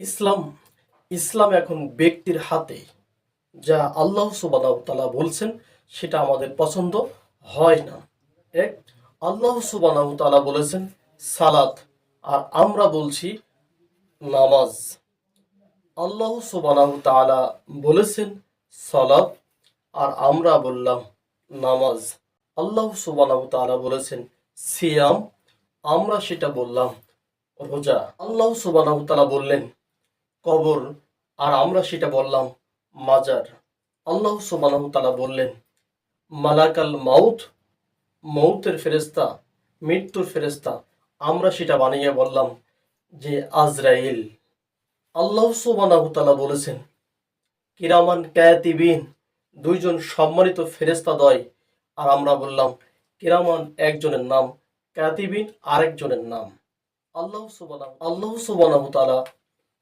ইসলাম ইসলাম এখন ব্যক্তির হাতে, যা আল্লাহ সুবাহ তালা বলছেন সেটা আমাদের পছন্দ হয় না। এক, আল্লাহ সুবাহ তালা বলেছেন, সালাত, আর আমরা বলছি নামাজ। আল্লাহ সুবাহ তালা বলেছেন, সালাত, আর আমরা বললাম নামাজ। আল্লাহ সুবাহ তালা বলেছেন, সিয়াম, আমরা সেটা বললাম রোজা। আল্লাহ সুবাহ তালা বললেন কবর, আর আমরা সেটা বললাম মাজার। আল্লাহ সুবাহ তালা বললেন, মালাকাল মাউথ মৌতের ফেরেস্তা মৃত্যুর ফেরেস্তা আমরা সেটা বানিয়ে বললাম যে আজরাইল। আল্লাহ সুবাহ তালা বলেছেন, কিরামান ক্যাতিবিন দুইজন সম্মানিত ফেরেস্তা দয়। আর আমরা বললাম, কিরামান একজনের নাম ক্যাতিবিন আরেকজনের নাম। আল্লাহ সুবাহ আল্লাহ সুবাহ তালা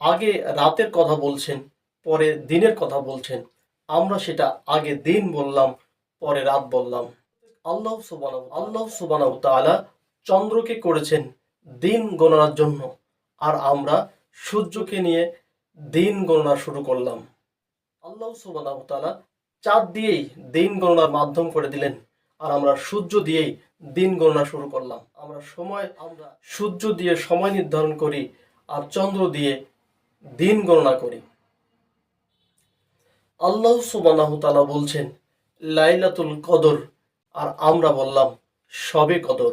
আগে রাতের কথা বলছেন, পরে দিনের কথা বলছেন। আমরা সেটা আগে দিন বললাম, পরে রাত বললাম। আল্লাহ সুবাহ আল্লাহ সুবাহ তাআলা চন্দ্রকে করেছেন দিন গণনার জন্য। আর আমরা সূর্যকে নিয়ে দিন গণনা শুরু করলাম। আল্লাহ সুবাহ তাআলা চাঁদ দিয়েই দিন গণনার মাধ্যম করে দিলেন। আর আমরা সূর্য দিয়েই দিন গণনা শুরু করলাম। আমরা সময়, আমরা সূর্য দিয়ে সময় নির্ধারণ করি আর চন্দ্র দিয়ে দিন গণনা করি। আল্লাহ সুবাহ তাআলা বলছেন, লাইলাতুল কদর, আর আমরা বললাম, সবে কদর।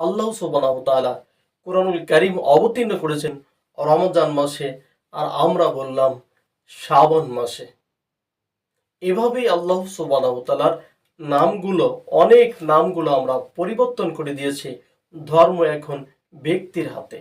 আল্লাহ সুবাহ তাআলা কোরআনুল কারিম অবতীর্ণ করেছেন রমজান মাসে, আর আমরা বললাম শ্রাবণ মাসে। এভাবেই আল্লাহ সুবাহ তাআলার নামগুলো, অনেক নামগুলো আমরা পরিবর্তন করে দিয়েছি ধর্ম এখন ব্যক্তির হাতে।